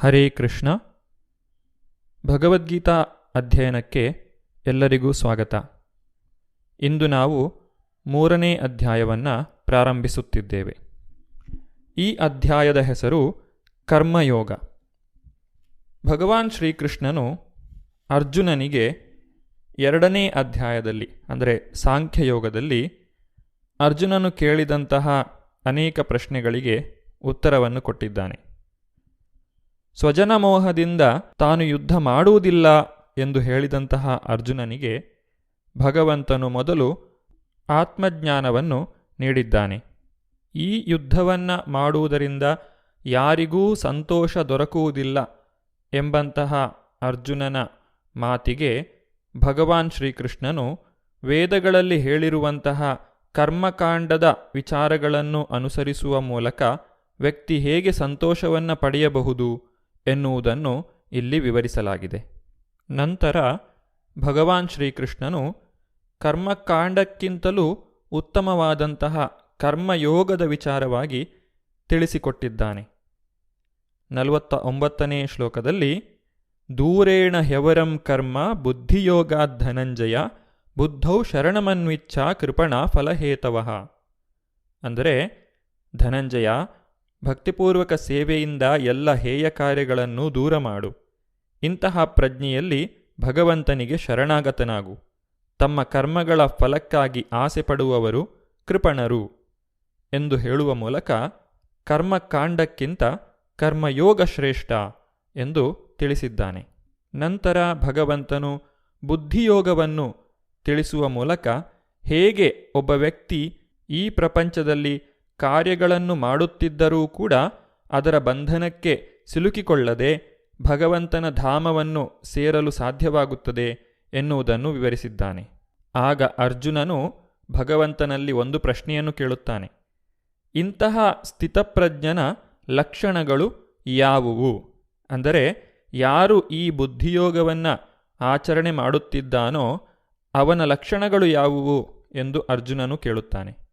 ಹರೇ ಕೃಷ್ಣ. ಭಗವದ್ಗೀತಾ ಅಧ್ಯಯನಕ್ಕೆ ಎಲ್ಲರಿಗೂ ಸ್ವಾಗತ. ಇಂದು ನಾವು ಮೂರನೇ ಅಧ್ಯಾಯವನ್ನು ಪ್ರಾರಂಭಿಸುತ್ತಿದ್ದೇವೆ. ಈ ಅಧ್ಯಾಯದ ಹೆಸರು ಕರ್ಮಯೋಗ. ಭಗವಾನ್ ಶ್ರೀಕೃಷ್ಣನು ಅರ್ಜುನನಿಗೆ ಎರಡನೇ ಅಧ್ಯಾಯದಲ್ಲಿ, ಅಂದರೆ ಸಾಂಖ್ಯಯೋಗದಲ್ಲಿ, ಅರ್ಜುನನು ಕೇಳಿದಂತಹ ಅನೇಕ ಪ್ರಶ್ನೆಗಳಿಗೆ ಉತ್ತರವನ್ನು ಕೊಟ್ಟಿದ್ದಾನೆ. ಸ್ವಜನ ಮೋಹದಿಂದ ತಾನು ಯುದ್ಧ ಮಾಡುವುದಿಲ್ಲ ಎಂದು ಹೇಳಿದಂತಹ ಅರ್ಜುನನಿಗೆ ಭಗವಂತನು ಮೊದಲು ಆತ್ಮಜ್ಞಾನವನ್ನು ನೀಡಿದ್ದಾನೆ. ಈ ಯುದ್ಧವನ್ನು ಮಾಡುವುದರಿಂದ ಯಾರಿಗೂ ಸಂತೋಷ ದೊರಕುವುದಿಲ್ಲ ಎಂಬಂತಹ ಅರ್ಜುನನ ಮಾತಿಗೆ ಭಗವಾನ್ ಶ್ರೀಕೃಷ್ಣನು ವೇದಗಳಲ್ಲಿ ಹೇಳಿರುವಂತಹ ಕರ್ಮಕಾಂಡದ ವಿಚಾರಗಳನ್ನು ಅನುಸರಿಸುವ ಮೂಲಕ ವ್ಯಕ್ತಿ ಹೇಗೆ ಸಂತೋಷವನ್ನು ಪಡೆಯಬಹುದು ಎನ್ನುವುದನ್ನು ಇಲ್ಲಿ ವಿವರಿಸಲಾಗಿದೆ. ನಂತರ ಭಗವಾನ್ ಶ್ರೀಕೃಷ್ಣನು ಕರ್ಮಕಾಂಡಕ್ಕಿಂತಲೂ ಉತ್ತಮವಾದಂತಹ ಕರ್ಮಯೋಗದ ವಿಚಾರವಾಗಿ ತಿಳಿಸಿಕೊಟ್ಟಿದ್ದಾನೆ. ನಲವತ್ತ ಒಂಬತ್ತನೇ ಶ್ಲೋಕದಲ್ಲಿ, ದೂರೇಣ ಹೆವರಂ ಕರ್ಮ ಬುದ್ಧಿಯೋಗಾದ್ ಧನಂಜಯ ಬುದ್ಧೌ ಶರಣಮನ್ವಿಚ್ಛಾ ಕೃಪಣ ಫಲಹೇತವಃ. ಅಂದರೆ, ಧನಂಜಯ ಭಕ್ತಿಪೂರ್ವಕ ಸೇವೆಯಿಂದ ಎಲ್ಲ ಹೇಯ ಕಾರ್ಯಗಳನ್ನು ದೂರ ಮಾಡು. ಇಂತಹ ಪ್ರಜ್ಞೆಯಲ್ಲಿ ಭಗವಂತನಿಗೆ ಶರಣಾಗತನಾಗು. ತಮ್ಮ ಕರ್ಮಗಳ ಫಲಕ್ಕಾಗಿ ಆಸೆ ಪಡುವವರು ಕೃಪಣರು ಎಂದು ಹೇಳುವ ಮೂಲಕ ಕರ್ಮಕಾಂಡಕ್ಕಿಂತ ಕರ್ಮಯೋಗ ಶ್ರೇಷ್ಠ ಎಂದು ತಿಳಿಸಿದ್ದಾನೆ. ನಂತರ ಭಗವಂತನು ಬುದ್ಧಿಯೋಗವನ್ನು ತಿಳಿಸುವ ಮೂಲಕ ಹೇಗೆ ಒಬ್ಬ ವ್ಯಕ್ತಿ ಈ ಪ್ರಪಂಚದಲ್ಲಿ ಕಾರ್ಯಗಳನ್ನು ಮಾಡುತ್ತಿದ್ದರೂ ಕೂಡ ಅದರ ಬಂಧನಕ್ಕೆ ಸಿಲುಕಿಕೊಳ್ಳದೆ ಭಗವಂತನ ಧಾಮವನ್ನು ಸೇರಲು ಸಾಧ್ಯವಾಗುತ್ತದೆ ಎನ್ನುವುದನ್ನು ವಿವರಿಸಿದ್ದಾನೆ. ಆಗ ಅರ್ಜುನನು ಭಗವಂತನಲ್ಲಿ ಒಂದು ಪ್ರಶ್ನೆಯನ್ನು ಕೇಳುತ್ತಾನೆ. ಇಂತಹ ಸ್ಥಿತಪ್ರಜ್ಞನ ಲಕ್ಷಣಗಳು ಯಾವುವು? ಅಂದರೆ ಯಾರು ಈ ಬುದ್ಧಿಯೋಗವನ್ನು ಆಚರಣೆ ಮಾಡುತ್ತಿದ್ದಾನೋ ಅವನ ಲಕ್ಷಣಗಳು ಯಾವುವು? ಎಂದು ಅರ್ಜುನನು ಕೇಳುತ್ತಾನೆ.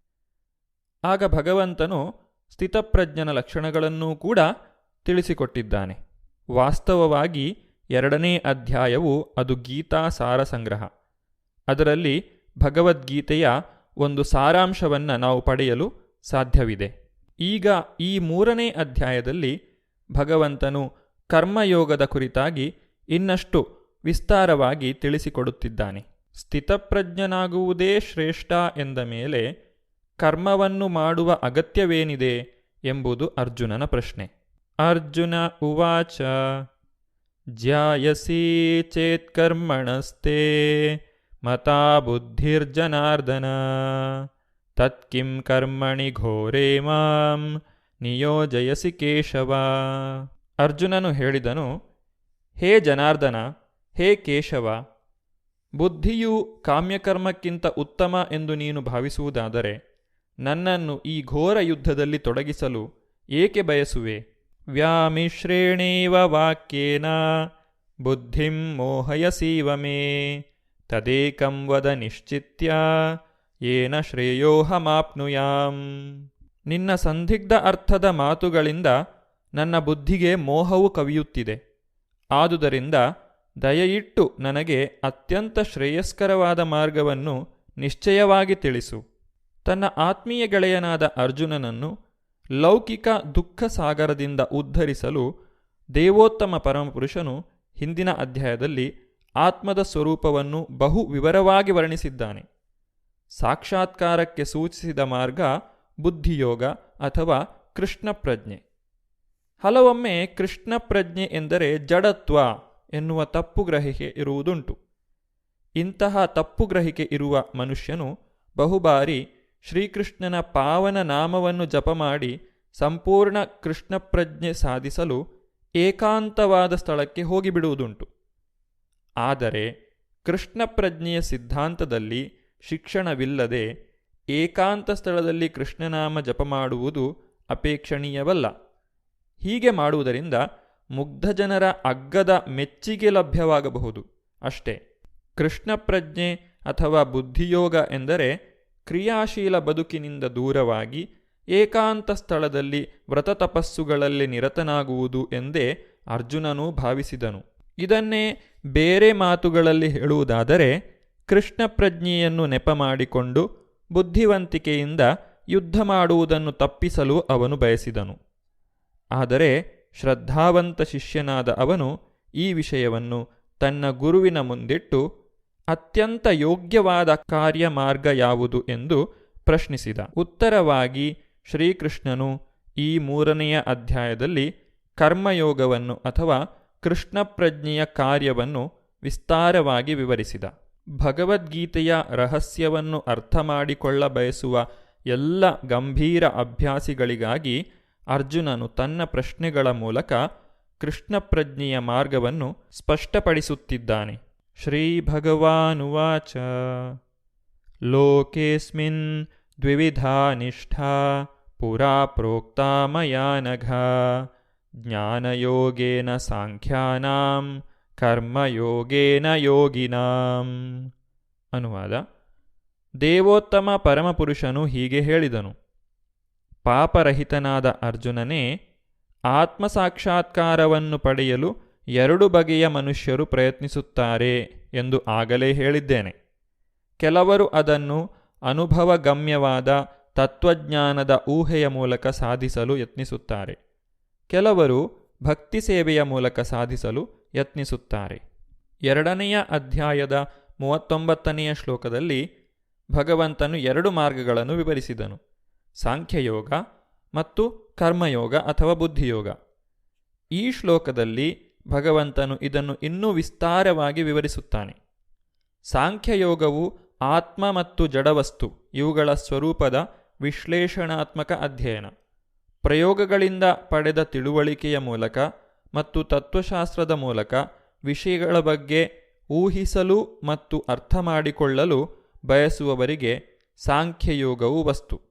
ಆಗ ಭಗವಂತನು ಸ್ಥಿತಪ್ರಜ್ಞನ ಲಕ್ಷಣಗಳನ್ನೂ ಕೂಡ ತಿಳಿಸಿಕೊಟ್ಟಿದ್ದಾನೆ. ವಾಸ್ತವವಾಗಿ ಎರಡನೇ ಅಧ್ಯಾಯವು ಅದು ಗೀತಾ ಸಾರ ಸಂಗ್ರಹ. ಅದರಲ್ಲಿ ಭಗವದ್ಗೀತೆಯ ಒಂದು ಸಾರಾಂಶವನ್ನು ನಾವು ಪಡೆಯಲು ಸಾಧ್ಯವಿದೆ. ಈಗ ಈ ಮೂರನೇ ಅಧ್ಯಾಯದಲ್ಲಿ ಭಗವಂತನು ಕರ್ಮಯೋಗದ ಕುರಿತಾಗಿ ಇನ್ನಷ್ಟು ವಿಸ್ತಾರವಾಗಿ ತಿಳಿಸಿಕೊಡುತ್ತಿದ್ದಾನೆ. ಸ್ಥಿತಪ್ರಜ್ಞನಾಗುವುದೇ ಶ್ರೇಷ್ಠ ಎಂದ ಮೇಲೆ ಕರ್ಮವನ್ನು ಮಾಡುವ ಅಗತ್ಯವೇನಿದೆ ಎಂಬುದು ಅರ್ಜುನನ ಪ್ರಶ್ನೆ. ಅರ್ಜುನ ಉವಾಚ, ಜ್ಯಾಯಸಿ ಚೇತ್ಕರ್ಮಣಸ್ತೆ ಮತಾ ಬುದ್ಧಿರ್ಜನಾರ್ದನ, ತತ್ಕಿಂ ಕರ್ಮಣಿ ಘೋರೇ ಮಾಂ, ನಿಯೋಜಯಸಿ ಕೇಶವ. ಅರ್ಜುನನು ಹೇಳಿದನು, ಹೇ ಜನಾರ್ದನ, ಹೇ ಕೇಶವ, ಬುದ್ಧಿಯು ಕಾಮ್ಯಕರ್ಮಕ್ಕಿಂತ ಉತ್ತಮ ಎಂದು ನೀನು ಭಾವಿಸುವುದಾದರೆ ನನ್ನನ್ನು ಈ ಘೋರ ಯುದ್ಧದಲ್ಲಿ ತೊಡಗಿಸಲು ಏಕೆ ಬಯಸುವೆ? ವ್ಯಾಮಿಶ್ರೇಣೇವ ವಾಕ್ಯೇನ? ಬುದ್ಧಿಂ ಮೋಹಯಸೀವ ಮೇ. ತದೇಕಂ ವದ ನಿಶ್ಚಿತ್ಯ. ಏನ ಶ್ರೇಯೋಹಮಾಪ್ನುಯಾಂ. ನಿನ್ನ ಸಂದಿಗ್ಧ ಅರ್ಥದ ಮಾತುಗಳಿಂದ ನನ್ನ ಬುದ್ಧಿಗೆ ಮೋಹವು ಕವಿಯುತ್ತಿದೆ. ಆದುದರಿಂದ ದಯೆಯಿಟ್ಟು ನನಗೆ ಅತ್ಯಂತ ಶ್ರೇಯಸ್ಕರವಾದ ಮಾರ್ಗವನ್ನು ನಿಶ್ಚಯವಾಗಿ ತಿಳಿಸು. ತನ್ನ ಆತ್ಮೀಯ ಗೆಳೆಯನಾದ ಅರ್ಜುನನನ್ನು ಲೌಕಿಕ ದುಃಖ ಸಾಗರದಿಂದ ಉದ್ಧರಿಸಲು ದೇವೋತ್ತಮ ಪರಮಪುರುಷನು ಹಿಂದಿನ ಅಧ್ಯಾಯದಲ್ಲಿ ಆತ್ಮದ ಸ್ವರೂಪವನ್ನು ಬಹು ವಿವರವಾಗಿ ವರ್ಣಿಸಿದ್ದಾನೆ. ಸಾಕ್ಷಾತ್ಕಾರಕ್ಕೆ ಸೂಚಿಸಿದ ಮಾರ್ಗ ಬುದ್ಧಿಯೋಗ ಅಥವಾ ಕೃಷ್ಣ ಪ್ರಜ್ಞೆ ಹಲವೊಮ್ಮೆ ಕೃಷ್ಣ ಪ್ರಜ್ಞೆ ಎಂದರೆ ಜಡತ್ವ ಎನ್ನುವ ತಪ್ಪು ಗ್ರಹಿಕೆ ಇರುವುದುಂಟು. ಇಂತಹ ತಪ್ಪು ಗ್ರಹಿಕೆ ಇರುವ ಮನುಷ್ಯನು ಬಹುಬಾರಿ ಶ್ರೀಕೃಷ್ಣನ ಪಾವನ ನಾಮವನ್ನು ಜಪ ಮಾಡಿ ಸಂಪೂರ್ಣ ಕೃಷ್ಣ ಪ್ರಜ್ಞೆ ಸಾಧಿಸಲು ಏಕಾಂತವಾದ ಸ್ಥಳಕ್ಕೆ ಹೋಗಿಬಿಡುವುದುಂಟು. ಆದರೆ ಕೃಷ್ಣ ಪ್ರಜ್ಞೆಯ ಸಿದ್ಧಾಂತದಲ್ಲಿ ಶಿಕ್ಷಣವಿಲ್ಲದೆ ಏಕಾಂತ ಸ್ಥಳದಲ್ಲಿ ಕೃಷ್ಣನಾಮ ಜಪ ಮಾಡುವುದು ಅಪೇಕ್ಷಣೀಯವಲ್ಲ. ಹೀಗೆ ಮಾಡುವುದರಿಂದ ಮುಗ್ಧ ಜನರ ಅಗ್ಗದ ಮೆಚ್ಚಿಗೆ ಲಭ್ಯವಾಗಬಹುದು. ಅಷ್ಟೇ, ಕೃಷ್ಣ ಪ್ರಜ್ಞೆ ಅಥವಾ ಬುದ್ಧಿಯೋಗ ಎಂದರೆ ಕ್ರಿಯಾಶೀಲ ಬದುಕಿನಿಂದ ದೂರವಾಗಿ ಏಕಾಂತ ಸ್ಥಳದಲ್ಲಿ ವ್ರತ ತಪಸ್ಸುಗಳಲ್ಲಿ ನಿರತನಾಗುವುದು ಎಂದೇ ಅರ್ಜುನನು ಭಾವಿಸಿದನು. ಇದನ್ನೇ ಬೇರೆ ಮಾತುಗಳಲ್ಲಿ ಹೇಳುವುದಾದರೆ, ಕೃಷ್ಣ ಪ್ರಜ್ಞೆಯನ್ನು ನೆಪ ಮಾಡಿಕೊಂಡು ಬುದ್ಧಿವಂತಿಕೆಯಿಂದ ಯುದ್ಧ ಮಾಡುವುದನ್ನು ತಪ್ಪಿಸಲು ಅವನು ಬಯಸಿದನು. ಆದರೆ ಶ್ರದ್ಧಾವಂತ ಶಿಷ್ಯನಾದ ಅವನು ಈ ವಿಷಯವನ್ನು ತನ್ನ ಗುರುವಿನ ಮುಂದಿಟ್ಟು ಅತ್ಯಂತ ಯೋಗ್ಯವಾದ ಕಾರ್ಯ ಮಾರ್ಗ ಯಾವುದು ಎಂದು ಪ್ರಶ್ನಿಸಿದ. ಉತ್ತರವಾಗಿ, ಶ್ರೀಕೃಷ್ಣನು ಈ ಮೂರನೆಯ ಅಧ್ಯಾಯದಲ್ಲಿ ಕರ್ಮಯೋಗವನ್ನು ಅಥವಾ ಕೃಷ್ಣ ಪ್ರಜ್ಞೆಯ ಕಾರ್ಯವನ್ನು ವಿಸ್ತಾರವಾಗಿ ವಿವರಿಸಿದ. ಭಗವದ್ಗೀತೆಯ ರಹಸ್ಯವನ್ನು ಅರ್ಥ ಮಾಡಿಕೊಳ್ಳ ಬಯಸುವ ಎಲ್ಲ ಗಂಭೀರ ಅಭ್ಯಾಸಿಗಳಿಗಾಗಿ ಅರ್ಜುನನು ತನ್ನ ಪ್ರಶ್ನೆಗಳ ಮೂಲಕ ಕೃಷ್ಣ ಪ್ರಜ್ಞೆಯ ಮಾರ್ಗವನ್ನು ಸ್ಪಷ್ಟಪಡಿಸುತ್ತಿದ್ದಾನೆ. ಶ್ರೀಭಗವಾನುವಾಚ ಲೋಕೇಸ್ಮಿನ್ द्विविधा निष्ठा, पुरा प्रोक्ता मया नघ। ಜ್ಞಾನಯೋಗೇನ ಸಾಂಖ್ಯಾನಾಂ ಕರ್ಮಯೋಗೇನ ಯೋಗಿನಾಂ ಅನುವಾದ ದೇವೋತ್ತಮ ಪರಮಪುರುಷನು ಹೀಗೆ ಹೇಳಿದನು, ಪಾಪರಹಿತನಾದ ಅರ್ಜುನನೇ, ಆತ್ಮಸಾಕ್ಷಾತ್ಕಾರವನ್ನು ಪಡೆಯಲು ಎರಡು ಬಗೆಯ ಮನುಷ್ಯರು ಪ್ರಯತ್ನಿಸುತ್ತಾರೆ ಎಂದು ಆಗಲೇ ಹೇಳಿದ್ದೇನೆ. ಕೆಲವರು ಅದನ್ನು ಅನುಭವಗಮ್ಯವಾದ ತತ್ವಜ್ಞಾನದ ಊಹೆಯ ಮೂಲಕ ಸಾಧಿಸಲು ಯತ್ನಿಸುತ್ತಾರೆ. ಕೆಲವರು ಭಕ್ತಿ ಸೇವೆಯ ಮೂಲಕ ಸಾಧಿಸಲು ಯತ್ನಿಸುತ್ತಾರೆ. ಎರಡನೆಯ ಅಧ್ಯಾಯದ ಮೂವತ್ತೊಂಬತ್ತನೆಯ ಶ್ಲೋಕದಲ್ಲಿ ಭಗವಂತನು ಎರಡು ಮಾರ್ಗಗಳನ್ನು ವಿವರಿಸಿದನು. ಸಾಂಖ್ಯಯೋಗ ಮತ್ತು ಕರ್ಮಯೋಗ ಅಥವಾ ಬುದ್ಧಿಯೋಗ. ಈ ಶ್ಲೋಕದಲ್ಲಿ ಭಗವಂತನು ಇದನ್ನು ಇನ್ನೂ ವಿಸ್ತಾರವಾಗಿ ವಿವರಿಸುತ್ತಾನೆ. ಸಾಂಖ್ಯಯೋಗವು ಆತ್ಮ ಮತ್ತು ಜಡವಸ್ತು, ಇವುಗಳ ಸ್ವರೂಪದ ವಿಶ್ಲೇಷಣಾತ್ಮಕ ಅಧ್ಯಯನ. ಪ್ರಯೋಗಗಳಿಂದ ಪಡೆದ ತಿಳುವಳಿಕೆಯ ಮೂಲಕ ಮತ್ತು ತತ್ವಶಾಸ್ತ್ರದ ಮೂಲಕ ವಿಷಯಗಳ ಬಗ್ಗೆ ಊಹಿಸಲು ಮತ್ತು ಅರ್ಥ ಮಾಡಿಕೊಳ್ಳಲು ಬಯಸುವವರಿಗೆ ಸಾಂಖ್ಯಯೋಗವು ವಸ್ತು.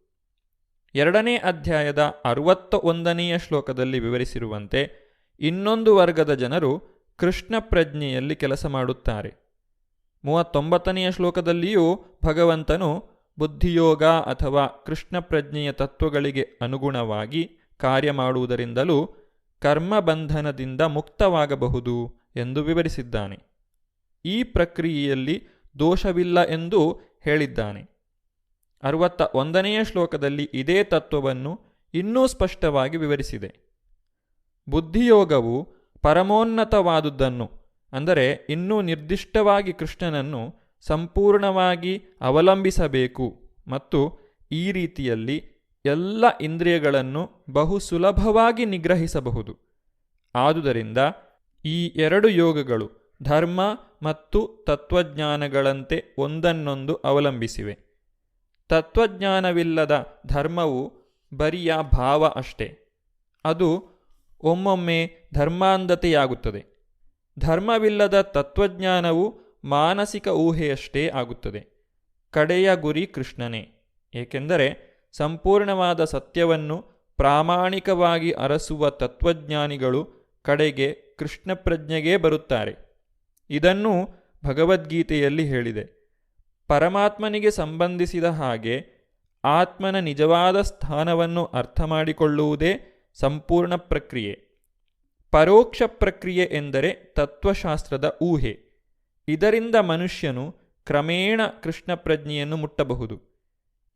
ಎರಡನೇ ಅಧ್ಯಾಯದ ಅರವತ್ತ ಒಂದನೆಯ ಶ್ಲೋಕದಲ್ಲಿ ವಿವರಿಸಿರುವಂತೆ ಇನ್ನೊಂದು ವರ್ಗದ ಜನರು ಕೃಷ್ಣ ಪ್ರಜ್ಞೆಯಲ್ಲಿ ಕೆಲಸ ಮಾಡುತ್ತಾರೆ. ಮೂವತ್ತೊಂಬತ್ತನೆಯ ಶ್ಲೋಕದಲ್ಲಿಯೂ ಭಗವಂತನು ಬುದ್ಧಿಯೋಗ ಅಥವಾ ಕೃಷ್ಣ ಪ್ರಜ್ಞೆಯ ತತ್ವಗಳಿಗೆ ಅನುಗುಣವಾಗಿ ಕಾರ್ಯ ಮಾಡುವುದರಿಂದಲೂ ಕರ್ಮಬಂಧನದಿಂದ ಮುಕ್ತವಾಗಬಹುದು ಎಂದು ವಿವರಿಸಿದ್ದಾನೆ. ಈ ಪ್ರಕ್ರಿಯೆಯಲ್ಲಿ ದೋಷವಿಲ್ಲ ಎಂದು ಹೇಳಿದ್ದಾನೆ. ಅರವತ್ತ ಒಂದನೆಯ ಶ್ಲೋಕದಲ್ಲಿ ಇದೇ ತತ್ವವನ್ನು ಇನ್ನೂ ಸ್ಪಷ್ಟವಾಗಿ ವಿವರಿಸಿದೆ. ಬುದ್ಧಿಯೋಗವು ಪರಮೋನ್ನತವಾದುದನ್ನು ಅಂದರೆ ಇನ್ನೂ ನಿರ್ದಿಷ್ಟವಾಗಿ ಕೃಷ್ಣನನ್ನು ಸಂಪೂರ್ಣವಾಗಿ ಅವಲಂಬಿಸಬೇಕು ಮತ್ತು ಈ ರೀತಿಯಲ್ಲಿ ಎಲ್ಲ ಇಂದ್ರಿಯಗಳನ್ನು ಬಹು ಸುಲಭವಾಗಿ ನಿಗ್ರಹಿಸಬಹುದು. ಆದುದರಿಂದ ಈ ಎರಡು ಯೋಗಗಳು ಧರ್ಮ ಮತ್ತು ತತ್ವಜ್ಞಾನಗಳಂತೆ ಒಂದನ್ನೊಂದು ಅವಲಂಬಿಸಿವೆ. ತತ್ವಜ್ಞಾನವಿಲ್ಲದ ಧರ್ಮವು ಬರಿಯ ಭಾವ ಅಷ್ಟೇ. ಅದು ಒಮ್ಮೊಮ್ಮೆ ಧರ್ಮಾಂಧತೆಯಾಗುತ್ತದೆ. ಧರ್ಮವಿಲ್ಲದ ತತ್ವಜ್ಞಾನವು ಮಾನಸಿಕ ಊಹೆಯಷ್ಟೇ ಆಗುತ್ತದೆ. ಕಡೆಯ ಗುರಿ ಕೃಷ್ಣನೇ. ಏಕೆಂದರೆ ಸಂಪೂರ್ಣವಾದ ಸತ್ಯವನ್ನು ಪ್ರಾಮಾಣಿಕವಾಗಿ ಅರಸುವ ತತ್ವಜ್ಞಾನಿಗಳು ಕಡೆಗೆ ಕೃಷ್ಣ ಪ್ರಜ್ಞೆಗೇ ಬರುತ್ತಾರೆ. ಇದನ್ನು ಭಗವದ್ಗೀತೆಯಲ್ಲಿ ಹೇಳಿದೆ. ಪರಮಾತ್ಮನಿಗೆ ಸಂಬಂಧಿಸಿದ ಹಾಗೆ ಆತ್ಮನ ನಿಜವಾದ ಸ್ಥಾನವನ್ನು ಅರ್ಥ ಮಾಡಿಕೊಳ್ಳುವುದೇ ಸಂಪೂರ್ಣ ಪ್ರಕ್ರಿಯೆ. ಪರೋಕ್ಷ ಪ್ರಕ್ರಿಯೆ ಎಂದರೆ ತತ್ವಶಾಸ್ತ್ರದ ಊಹೆ. ಇದರಿಂದ ಮನುಷ್ಯನು ಕ್ರಮೇಣ ಕೃಷ್ಣ ಪ್ರಜ್ಞೆಯನ್ನು ಮುಟ್ಟಬಹುದು.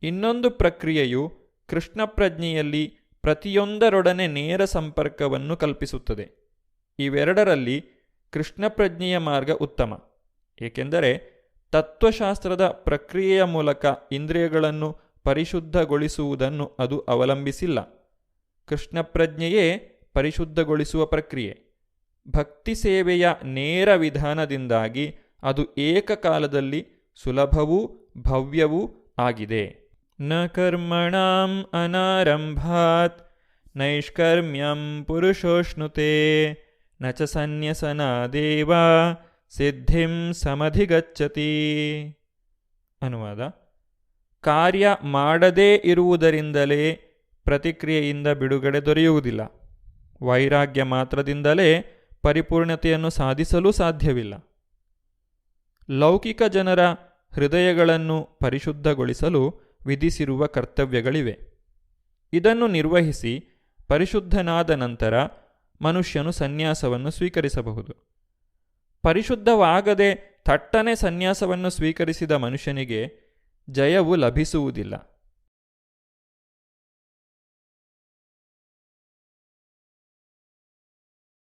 ಇನ್ನೊಂದು ಪ್ರಕ್ರಿಯೆಯು ಕೃಷ್ಣ ಪ್ರಜ್ಞೆಯಲ್ಲಿ ಪ್ರತಿಯೊಂದರೊಡನೆ ನೇರ ಸಂಪರ್ಕವನ್ನು ಕಲ್ಪಿಸುತ್ತದೆ. ಇವೆರಡರಲ್ಲಿ ಕೃಷ್ಣ ಪ್ರಜ್ಞೆಯ ಮಾರ್ಗ ಉತ್ತಮ. ಏಕೆಂದರೆ ತತ್ವಶಾಸ್ತ್ರದ ಪ್ರಕ್ರಿಯೆಯ ಮೂಲಕ ಇಂದ್ರಿಯಗಳನ್ನು ಪರಿಶುದ್ಧಗೊಳಿಸುವುದನ್ನು ಅದು ಅವಲಂಬಿಸಿಲ್ಲ. ಕೃಷ್ಣ ಪ್ರಜ್ಞೆಯೇ ಪರಿಶುದ್ಧಗೊಳಿಸುವ ಪ್ರಕ್ರಿಯೆ. ಭಕ್ತಿ ಸೇವೆಯ ನೇರ ವಿಧಾನದಿಂದಾಗಿ ಅದು ಏಕಕಾಲದಲ್ಲಿ ಸುಲಭವೂ ಭವ್ಯವೂ ಆಗಿದೆ. ನ ಕರ್ಮಣಾಂ ಅನಾರಂಭಾತ್, ನೈಷ್ಕರ್ಮ್ಯಂ ಪುರುಷೋಷ್ಣುತೆ, ನ ಚ ಸನ್ಯಸನಾದೇವ ಸಿದ್ಧಿಂ ಸಮಧಿಗಚ್ಚತಿ. ಅನುವಾದ, ಕಾರ್ಯ ಮಾಡದೇ ಇರುವುದರಿಂದಲೇ ಪ್ರತಿಕ್ರಿಯೆಯಿಂದ ಬಿಡುಗಡೆ ದೊರೆಯುವುದಿಲ್ಲ. ವೈರಾಗ್ಯ ಮಾತ್ರದಿಂದಲೇ ಪರಿಪೂರ್ಣತೆಯನ್ನು ಸಾಧಿಸಲು ಸಾಧ್ಯವಿಲ್ಲ. ಲೌಕಿಕ ಜನರ ಹೃದಯಗಳನ್ನು ಪರಿಶುದ್ಧಗೊಳಿಸಲು ವಿಧಿಸಿರುವ ಕರ್ತವ್ಯಗಳಿವೆ. ಇದನ್ನು ನಿರ್ವಹಿಸಿ ಪರಿಶುದ್ಧನಾದ ನಂತರ ಮನುಷ್ಯನು ಸನ್ಯಾಸವನ್ನು ಸ್ವೀಕರಿಸಬಹುದು. ಪರಿಶುದ್ಧವಾಗದೆ ಥಟ್ಟನೆ ಸನ್ಯಾಸವನ್ನು ಸ್ವೀಕರಿಸಿದ ಮನುಷ್ಯನಿಗೆ ಜಯವು ಲಭಿಸುವುದಿಲ್ಲ.